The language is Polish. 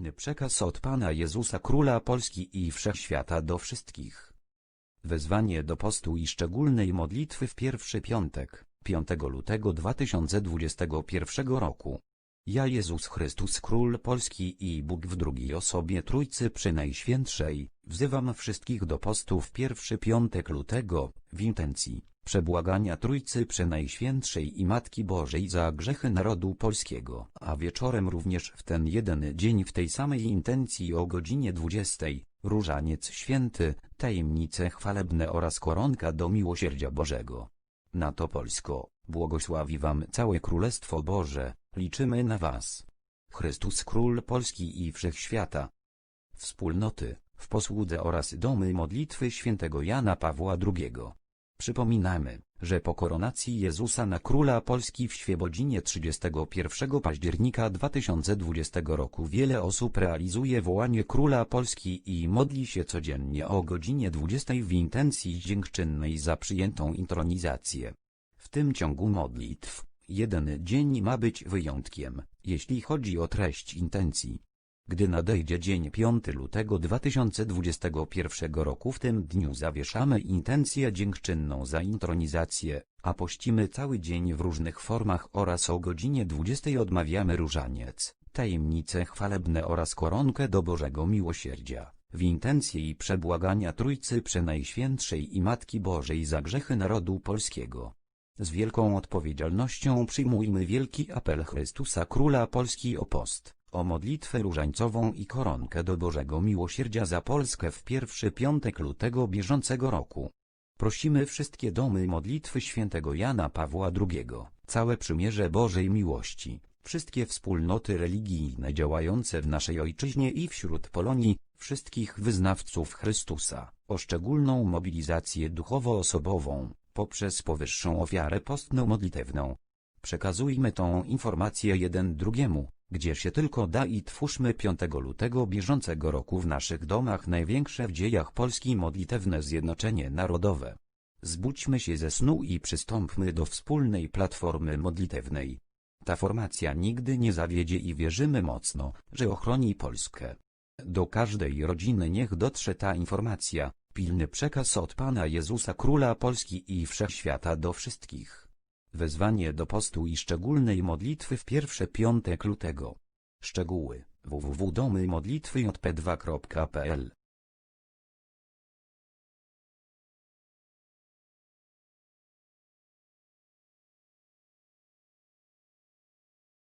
Pilny przekaz od Pana Jezusa Króla Polski i Wszechświata do wszystkich. Wezwanie do postu i szczególnej modlitwy w pierwszy piątek, 5 lutego 2021 roku. Ja Jezus Chrystus Król Polski i Bóg w drugiej osobie Trójcy Przenajświętszej, wzywam wszystkich do postu w pierwszy piątek lutego, w intencji przebłagania Trójcy Przenajświętszej i Matki Bożej za grzechy narodu polskiego, a wieczorem również w ten jeden dzień w tej samej intencji o godzinie 20, Różaniec Święty, Tajemnice Chwalebne oraz Koronka do Miłosierdzia Bożego. Na to Polsko, błogosławi Wam całe Królestwo Boże, liczymy na Was. Chrystus Król Polski i Wszechświata. Wspólnoty, w posłudze oraz domy modlitwy świętego Jana Pawła II. Przypominamy, że po koronacji Jezusa na Króla Polski w Świebodzinie 31 października 2020 roku wiele osób realizuje wołanie Króla Polski i modli się codziennie o godzinie 20 w intencji dziękczynnej za przyjętą intronizację. W tym ciągu modlitw, jeden dzień ma być wyjątkiem, jeśli chodzi o treść intencji. Gdy nadejdzie dzień 5 lutego 2021 roku w tym dniu zawieszamy intencję dziękczynną za intronizację, a pościmy cały dzień w różnych formach oraz o godzinie 20 odmawiamy różaniec, tajemnice chwalebne oraz koronkę do Bożego Miłosierdzia, w intencji i przebłagania Trójcy Przenajświętszej i Matki Bożej za grzechy narodu polskiego. Z wielką odpowiedzialnością przyjmujmy wielki apel Chrystusa Króla Polski o post o modlitwę różańcową i koronkę do Bożego Miłosierdzia za Polskę w pierwszy piątek lutego bieżącego roku. Prosimy wszystkie domy modlitwy świętego Jana Pawła II, całe przymierze Bożej Miłości, wszystkie wspólnoty religijne działające w naszej ojczyźnie i wśród Polonii, wszystkich wyznawców Chrystusa, o szczególną mobilizację duchowo-osobową, poprzez powyższą ofiarę postno-modlitewną. Przekazujmy tą informację jeden drugiemu, gdzie się tylko da i twórzmy 5 lutego bieżącego roku w naszych domach największe w dziejach Polski modlitewne zjednoczenie narodowe. Zbudźmy się ze snu i przystąpmy do wspólnej platformy modlitewnej. Ta formacja nigdy nie zawiedzie i wierzymy mocno, że ochroni Polskę. Do każdej rodziny niech dotrze ta informacja, pilny przekaz od Pana Jezusa Króla Polski i Wszechświata do wszystkich. Wezwanie do postu i szczególnej modlitwy w pierwszy piątek lutego. Szczegóły www.domymodlitwy.jp2.pl